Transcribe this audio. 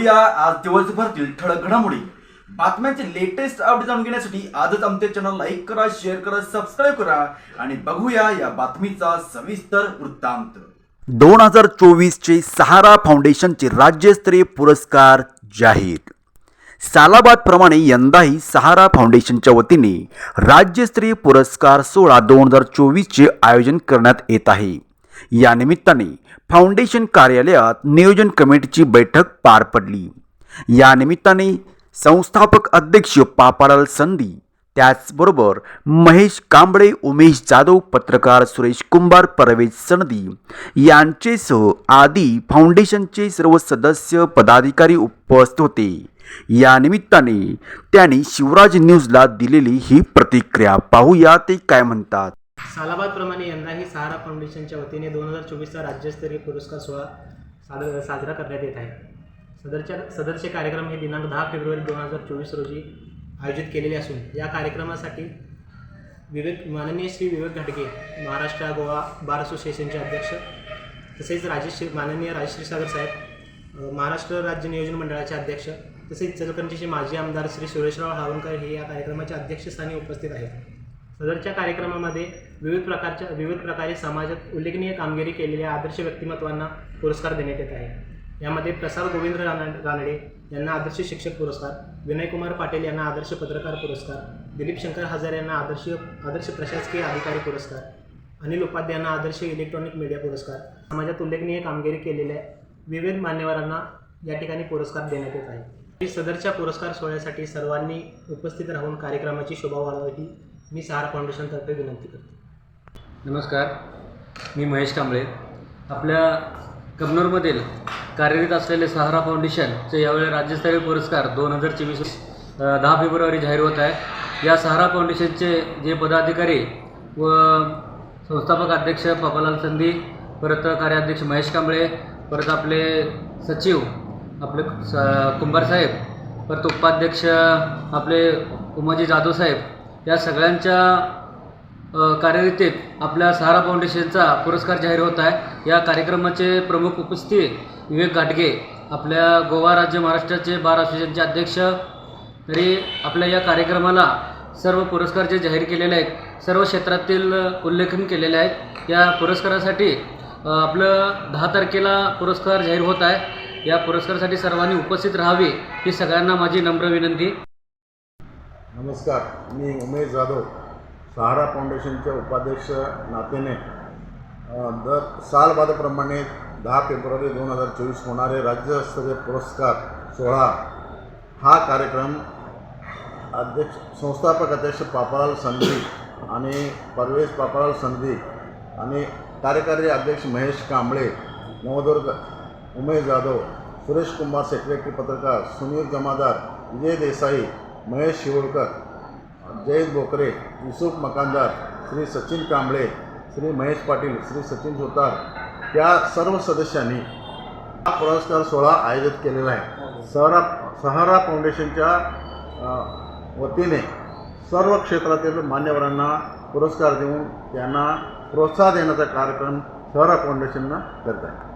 बघूया. आज दिवसभरातील ठळक घडामोडी. बातम्यांचे लेटेस्ट अपडेट जाणून घेण्यासाठी आजच आमच्या चॅनल लाईक करा शेअर करा सबस्क्राईब करा आणि बघूया या बातमीचा सविस्तर वृत्तांत. दोन हजार चोवीसचे सहारा फाउंडेशनचे राज्यस्तरीय पुरस्कार जाहीर. सालाबादप्रमाणे यंदाही सहारा फाउंडेशनच्या वतीने राज्यस्तरीय पुरस्कार सोहळा दोन हजार चोवीसचे आयोजन करण्यात येत आहे. या निमित्ताने फाउंडेशन कार्यालयात नियोजन कमिटीची बैठक पार पडली. या निमित्ताने संस्थापक अध्यक्ष पापालाल संधी त्याचबरोबर महेश कांबळे उमेश जाधव पत्रकार सुरेश कुंभार परवेज सनदी यांचेसह आदी फाउंडेशनचे सर्व सदस्य पदाधिकारी उपस्थित होते. या निमित्ताने त्यांनी शिवराज न्यूजला दिलेली ही प्रतिक्रिया पाहूया ते काय म्हणतात. सालाबादप्रमाणे यंदाही सहारा फाउंडेशनच्या वतीने दोन हजार चोवीसचा राज्यस्तरीय पुरस्कार सोहळा सादर साजरा करण्यात येत आहे. सदरच्या सदरचे कार्यक्रम हे दिनांक दहा फेब्रुवारी दोन हजार चोवीस रोजी आयोजित केलेले असून या कार्यक्रमासाठी विवेक माननीय श्री विवेक घाटगे महाराष्ट्र गोवा बार असोसिएशनचे अध्यक्ष तसेच राजेश माननीय राजश्री सागर साहेब महाराष्ट्र राज्य नियोजन मंडळाचे अध्यक्ष तसेच इचलकरंजीचे माजी आमदार श्री सुरेशराव हावणकर हे या कार्यक्रमाच्या अध्यक्षस्थानी उपस्थित आहेत. सदरच्या कार्यक्रमामध्ये विविध प्रकारच्या विविध प्रकारे समाजात उल्लेखनीय कामगिरी केलेल्या आदर्श व्यक्तिमत्वांना पुरस्कार देण्यात येत आहे. यामध्ये प्रसाद गोविंद राना रानडे यांना आदर्श शिक्षक पुरस्कार विनयकुमार पाटील यांना आदर्श पत्रकार पुरस्कार दिलीप शंकर हजारे यांना आदर्श आदर्श प्रशासकीय अधिकारी पुरस्कार अनिल उपाध्याय यांना आदर्श इलेक्ट्रॉनिक मीडिया पुरस्कार समाजात उल्लेखनीय कामगिरी केलेल्या विविध मान्यवरांना या ठिकाणी पुरस्कार देण्यात येत आहे. सदरच्या पुरस्कार सोहळ्यासाठी सर्वांनी उपस्थित राहून कार्यक्रमाची शोभा वाढवावी. मी सार फाउंडेशनतर्फे विनंती करतो. नमस्कार मी महेश कांबळे. आपल्या कमनूरमधील कार्यरत असलेले सहारा फाउंडेशनचे यावेळी राज्यस्तरीय पुरस्कार दोन हजार चोवीस दहा फेब्रुवारी जाहीर होत आहे. या सहारा फाउंडेशनचे जे पदाधिकारी व संस्थापक अध्यक्ष पापालाल संधी परत कार्याध्यक्ष महेश कांबळे परत आपले सचिव आपले स कुंभार साहेब परत उपाध्यक्ष आपले उमाजी जाधव साहेब या सगळ्यांच्या कार्यरितीत आपल्या सहारा फाउंडेशनचा पुरस्कार जाहीर होत आहे. या कार्यक्रमाचे प्रमुख उपस्थित विवेक घाटगे आपल्या गोवा राज्य महाराष्ट्राचे बार असोसिएशनचे अध्यक्ष तरी आपल्या या कार्यक्रमाला सर्व पुरस्कार जे जाहीर केलेले आहेत सर्व क्षेत्रातील उल्लेखन केलेले आहेत. या पुरस्कारासाठी आपलं दहा तारखेला पुरस्कार जाहीर होत आहे. या पुरस्कारासाठी सर्वांनी उपस्थित राहावे ही सगळ्यांना माझी नम्र विनंती. नमस्कार मी उमेश जाधव सहारा फाउंडेशनच्या उपाध्यक्ष नातेने. दर सालबादप्रमाणे दहा फेब्रुवारी दोन हजार चोवीस होणारे राज्यस्तरीय पुरस्कार सोहळा. हा कार्यक्रम अध्यक्ष संस्थापक अध्यक्ष पापालाल संधी आणि परवेश पापालाल संधी आणि कार्यकारी अध्यक्ष महेश कांबळे नवदुर्ग उमेश जाधव सुरेश कुमार सेक्रेटरी पत्रकार सुनील जमादार विजय देसाई महेश शिवळकर जयंत बोकरे युसुफ मकानदार श्री सचिन कांबळे श्री महेश पाटील श्री सचिन सुतार या सर्व सदस्यांनी हा पुरस्कार सोहळा आयोजित केलेला आहे. सहरा सहारा फाउंडेशनच्या वतीने सर्व क्षेत्रातील मान्यवरांना पुरस्कार देऊन त्यांना प्रोत्साहन देण्याचा कार्यक्रम सहरा फाउंडेशननं करत आहे